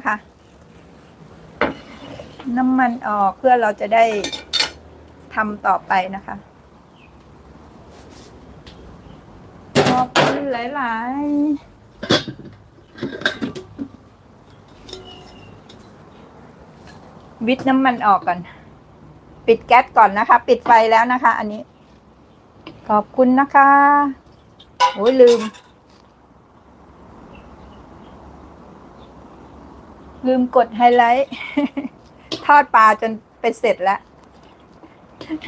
นะคะ น้ำมันออกเพื่อเราจะได้ทำต่อไปนะคะขอบคุณหลาย ๆวิทน้ำมันออกก่อน ปิดแก๊สก่อนนะคะ ปิดไฟแล้วนะคะ อันนี้ ขอบคุณนะคะโอ้ยลืม ลืมกดไฮไลท์ ทอดปลาจนเป็นเสร็จแล้ว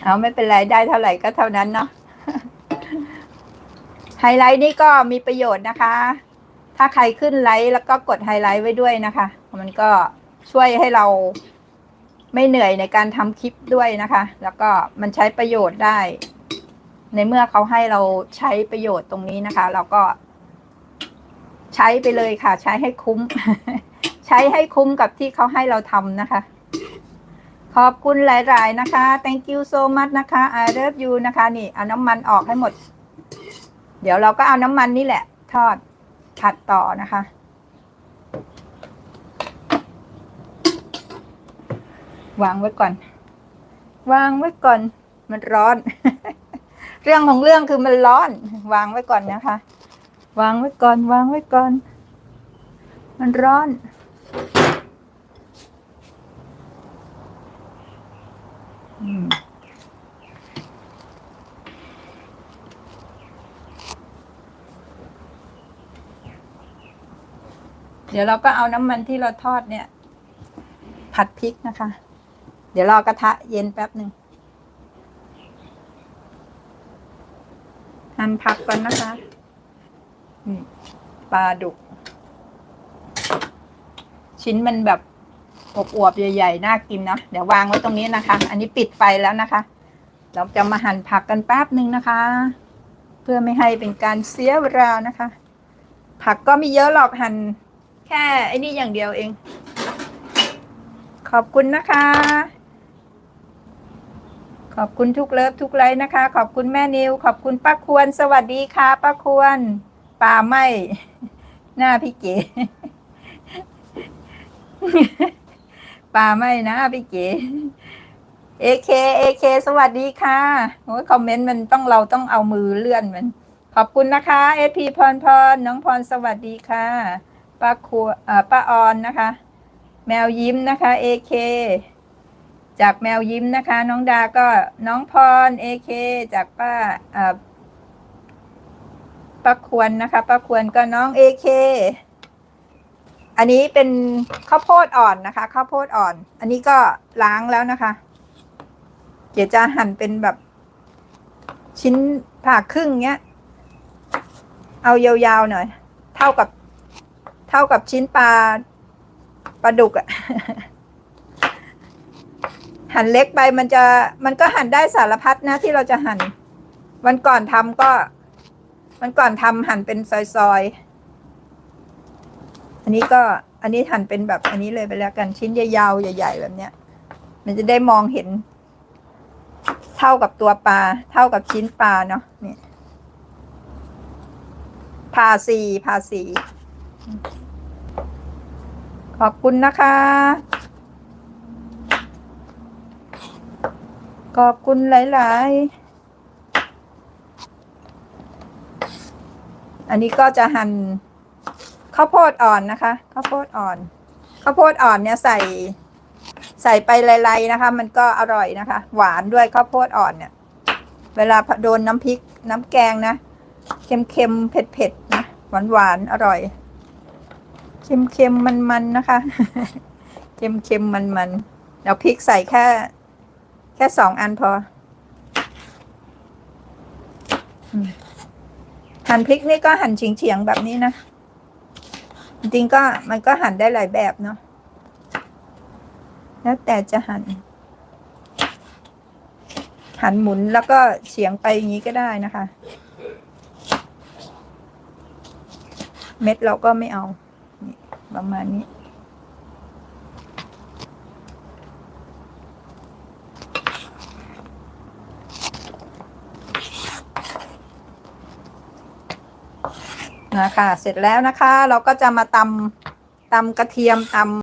เอาไม่เป็นไรได้เท่าไหร่ก็เท่านั้นเนาะไฮไลท์นี่ก็มีประโยชน์นะคะ ถ้าใครขึ้นไลท์แล้วก็กดไฮไลท์ไว้ด้วยนะคะ มันก็ช่วยให้เราไม่เหนื่อยในการทำคลิปด้วยนะคะ แล้วก็มันใช้ประโยชน์ได้ ในเมื่อเขาให้เราใช้ประโยชน์ตรงนี้นะคะ เราก็ใช้ไปเลยค่ะ ใช้ให้คุ้ม ใช้ให้คุ้มกับที่เขาให้เราทำนะคะ ขอบคุณหลาย ๆ นะคะ thank you so much นะคะ I love you นะคะ นี่ เอาน้ำมันออกให้หมด เดี๋ยวเราก็เอาน้ำมันนี่แหละ ทอดผัดต่อนะคะ วางไว้ก่อน วางไว้ก่อน มันร้อน เรื่องของเรื่องคือมันร้อน วางไว้ก่อนนะคะ วางไว้ก่อน วางไว้ก่อน มันร้อน อืม เดี๋ยวเราก็เอาน้ำมันที่เราทอดเนี่ย ผัดพริกนะคะ เดี๋ยวรอกระทะเย็นแป๊บหนึ่งหั่นผักก่อนนะคะนี่ปลาดุก ชิ้นมันแบบ อบอวบใหญ่ๆ น่ากินนะ เดี๋ยววางไว้ตรงนี้นะคะ อันนี้ปิดไฟแล้วนะคะ เราจะมาหั่นผักกันแป๊บหนึ่งนะคะ เพื่อไม่ให้เป็นการเสียเวลานะคะ ผักก็ไม่เยอะหรอกหั่นแค่ไอ้นี่อย่างเดียวเอง ขอบคุณนะคะ ขอบคุณทุกเลิฟทุกไลค์นะคะ ขอบคุณแม่นิว ขอบคุณป้าควร สวัสดีค่ะป้าควรปลาไหมหน้าพี่เก๋ ปลาไหมนะพี่เก๋เอเคเอเคสวัสดีค่ะโอ้ยคอมเมนต์มันต้องเราต้องเอามือเลื่อนมัน ขอบคุณนะคะเอพีพรพรน้องพรสวัสดีค่ะป้าครัวป้าออนนะคะ แมวยิ้มนะคะ AK จากแมวยิ้มนะคะ น้องดาก็น้องพร AK จากป้าป้าควรนะคะป้าควรก็น้อง AK อั อันนี้เป็นข้าวโพดอ่อนนะคะข้าวโพดอ่อน อันนี้ก็ล้างแล้วนะคะ เดี๋ยวจะหั่นเป็นแบบ ชิ้นผ่าครึ่งเงี้ย เอายาวๆหน่อย เท่ากับ เท่ากับชิ้นปลาปลาดุกอะหั่นเล็กไปมันจะมันก็หั่นได้สารพัดนะที่เราจะหั่นวันก่อนทำก็ วันก่อนทำหั่นเป็นซอยๆ อันนี้ก็อันนี้หั่นเป็นแบบอันนี้เลยไปแล้วกันชิ้นยาวๆใหญ่ ๆ แบบเนี้ย มันจะได้มองเห็น เท่ากับตัวปลา เท่ากับชิ้นปลาเนาะนี่พาสีพาสีขอบคุณนะคะ ขอบคุณหลาย ๆ อันนี้ก็จะหั่น ข้าวโพดอ่อนนะคะข้าวโพดอ่อนข้าวโพดอ่อนเนี่ยใส่ใส่ไปไลๆนะคะ มันก็อร่อยนะคะ หวานด้วยข้าวโพดอ่อนเนี่ย เวลาโดนน้ำพริกน้ำแกงนะเค็มๆเผ็ดๆนะหวานๆอร่อย เค็มๆมันๆนะคะ เค็มๆมันๆเราพริกใส่แค่ แค่สองอันพอหั่นพริกนี่ก็หั่นเฉียงๆแบบนี้นะ จริงก็มันก็หั่นได้หลายแบบเนาะแล้วแต่จะหั่นหั่นหมุนแล้วก็เฉียงไปอย่างนี้ก็ได้นะคะ เม็ดเราก็ไม่เอาประมาณนี้ นะคะ เสร็จแล้วนะคะ เราก็จะมาตำตำกระเทียมตำ